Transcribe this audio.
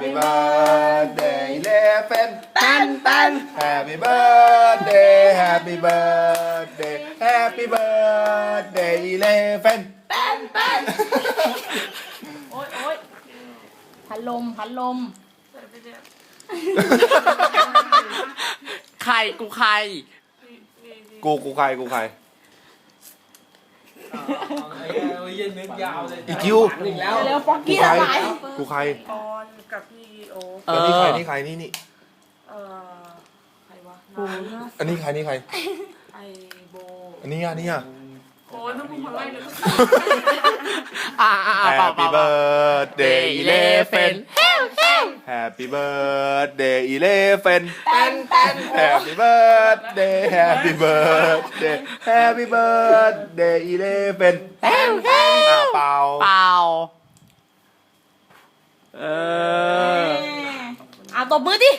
Happy birthday eleven ตันตัน Happy birthday Happy birthday Happy birthday eleven โอ๊ยโอ๊ยพัดลมพัดลม ใครกูใคร กูกูใครกูใครไอ้เหี้ยเย็นนึกยาวเลยอีคิว อีกแล้ว เร็วฟอกกูกี้ใครละลาย กูใครปอน กับพี่โอคเอแล้วนี่ใครอนี่ใครนี่นี่เอ่อใครวะน้าอันนี้ใครนี่ใคร ไอโบอันนี้อะนี่อะ โอ้ยต้องมึงมาไล่เลยอ่าอ่าเปล่าเป Happy ล่า birthday eleven Happy birthday eleven ตันตัน Happy birthday Happy birthday Happy birthday eleven อะเปล่าเปล่าเออเอา ตบมือดิ